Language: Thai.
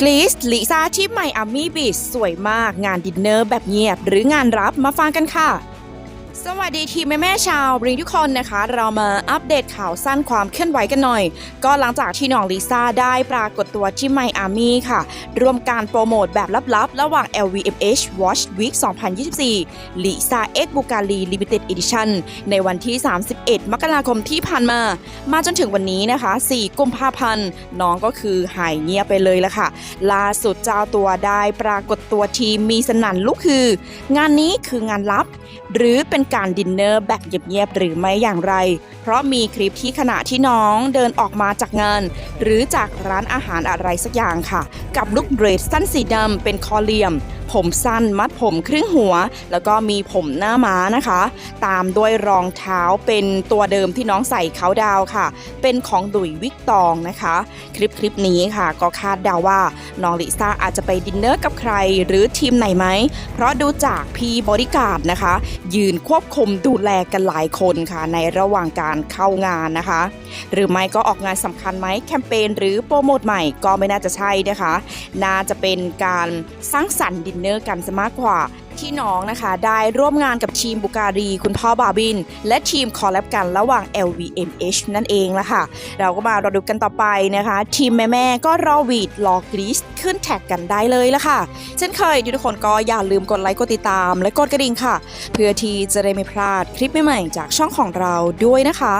กรีซลิซ่าที่ไมอามี่บีชสวยมากงานดินเนอร์แบบเงียบ หรืองานรับมาฟังกันค่ะ สวัสดีทีมแม่แม่ชาวบริงทุกคนนะคะ เรามาอัปเดตข่าวสั้นความเคลื่อนไหวกันหน่อย ก็หลังจากที่น้องลิซ่าได้ปรากฏตัวที่ไมอามี่ค่ะ ร่วมการโปรโมทแบบลับๆ ระหว่าง LVMH Watch Week 2024ลิซ่า X Bulgari Limited Edition ในวันที่ 31 มกราคมที่ผ่านมา มาจนถึงวันนี้นะคะ 4 กุมภาพันธ์น้องก็คือหายเงียบไปเลยละค่ะ ล่าสุดเจ้าตัวได้ปรากฏตัวทีมมีสนั่นลุกคือ งานนี้คืองานลับ หรือเป็นการดินเนอร์แบบเงียบๆหรือไม่อย่างไร เพราะมีคลิปที่ขณะที่น้องเดินออกมาจากงานหรือจากร้านอาหารอะไรสักอย่างค่ะ กับลุคเดรสสั้นสีดำเป็นคอเหลี่ยม ผมสั้นมัดผมครึ่งหัว แล้วก็มีผมหน้าม้านะคะ ตามด้วยรองเท้าเป็นตัวเดิมที่น้องใส่เขาดาวค่ะ เป็นของดุยวิกตองนะคะ คลิปคลิปนี้ค่ะ ก็คาดเดาว่าน้องลิซ่าอาจจะไปดินเนอร์กับใคร หรือทีมไหนไหมเพราะดูจากพี่บริการนะคะ ยืนควบบคุมดูแลกันหลายคนค่ะ ในระหว่างการเข้างานนะคะ หรือไม่ก็ออกงานสำคัญไหมแคมเปญหรือโปรโมทใหม่ก็ไม่น่าจะใช่นะคะ น่าจะเป็นการสร้างสรรค์ดินเนอร์กันซะมากกว่า ที่น้องนะคะ ได้ร่วมงานกับทีมบุการี คุณพ่อบาบิน และทีมคอลแลบกันระหว่าง LVMH นั่นเองละค่ะ เราก็มารอดูกันต่อไปนะคะ ทีมแม่ๆก็รอวีดรอกรีสขึ้นแท็กกันได้เลยละค่ะ เช่นเคยทุกคนก็อย่าลืมกดไลค์กดติดตาม และกดกระดิ่งค่ะ เพื่อที่จะได้ไม่พลาดคลิปใหม่ๆจากช่องของเราด้วยนะคะ